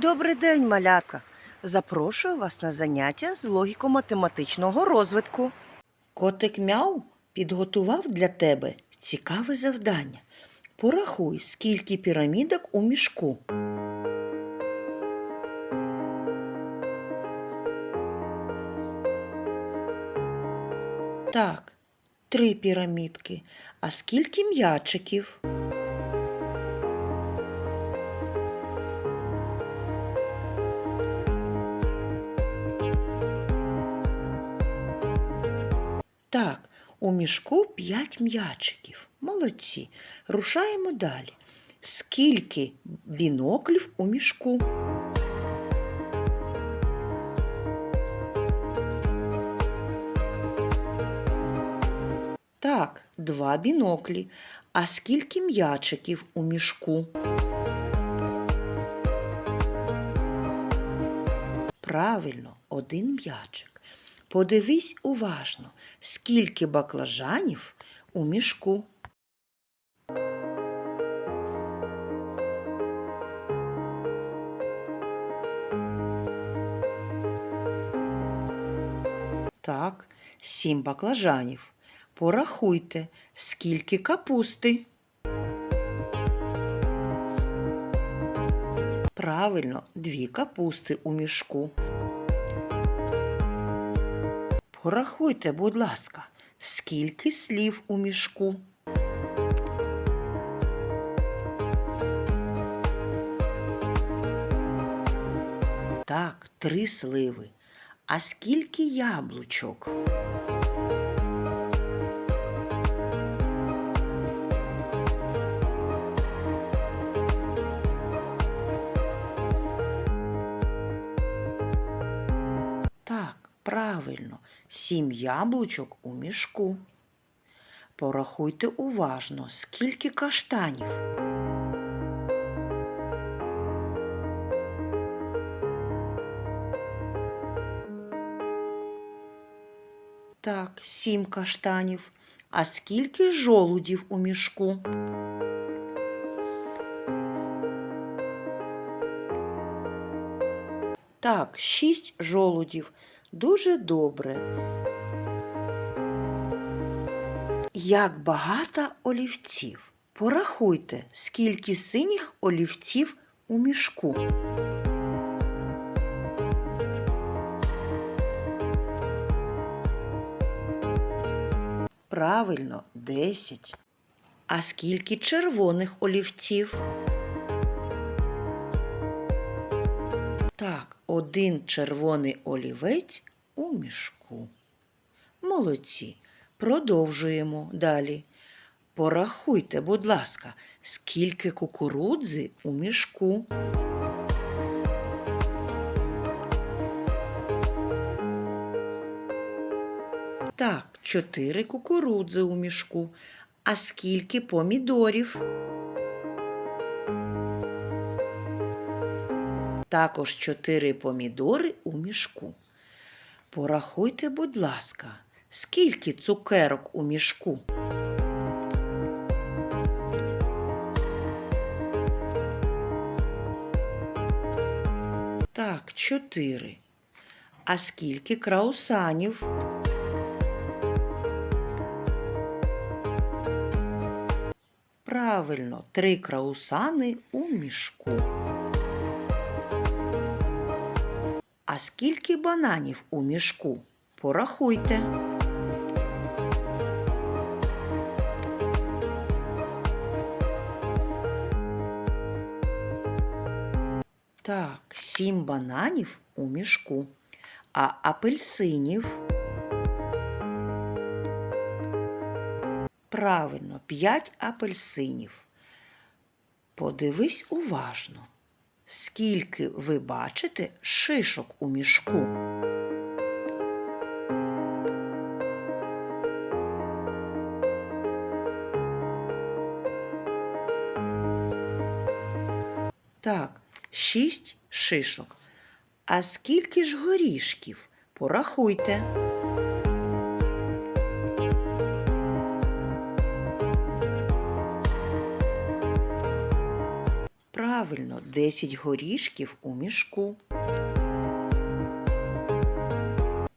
Добрий день, малятка! Запрошую вас на заняття з логіко-математичного розвитку. Котик Мяу підготував для тебе цікаве завдання. Порахуй, скільки пірамідок у мішку. Так, три пірамідки. А скільки м'ячиків? Так, у мішку п'ять м'ячиків. Молодці. Рушаємо далі. Скільки біноклів у мішку? Так, два біноклі. А скільки м'ячиків у мішку? Правильно, один м'ячик. Подивись уважно, скільки баклажанів у мішку. Так, сім баклажанів. Порахуйте, скільки капусти. Правильно, дві капусти у мішку. Порахуйте, будь ласка, скільки слів у мішку. Так, три сливи. А скільки яблучок? Правильно, сім яблучок у мішку. Порахуйте уважно, скільки каштанів. Так, сім каштанів. А скільки жолудів у мішку? Так, шість жолудів. Дуже добре. Як багато олівців. Порахуйте, скільки синіх олівців у мішку. Правильно, десять. А скільки червоних олівців? Так, один червоний олівець у мішку. Молодці. Продовжуємо далі. Порахуйте, будь ласка, скільки кукурудзи у мішку. Так, чотири кукурудзи у мішку. А скільки помідорів? Також чотири помідори у мішку. Порахуйте, будь ласка, скільки цукерок у мішку? Так, чотири. А скільки краусанів? Правильно, три краусани у мішку. А скільки бананів у мішку? Порахуйте. Так, сім бананів у мішку. А апельсинів? Правильно, п'ять апельсинів. Подивись уважно. Скільки ви бачите шишок у мішку? Так, шість шишок. А скільки ж горішків? Порахуйте. Правильно, 10 горішків у мішку.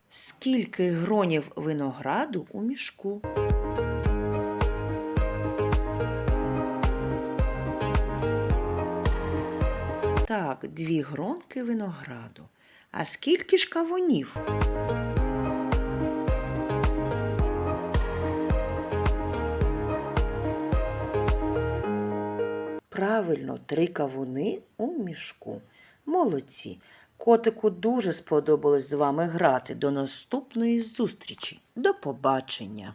Скільки гронів винограду у мішку? Так, дві гронки винограду. А скільки ж кавунів? Правильно, три кавуни у мішку. Молодці. Котику дуже сподобалось з вами грати. До наступної зустрічі. До побачення.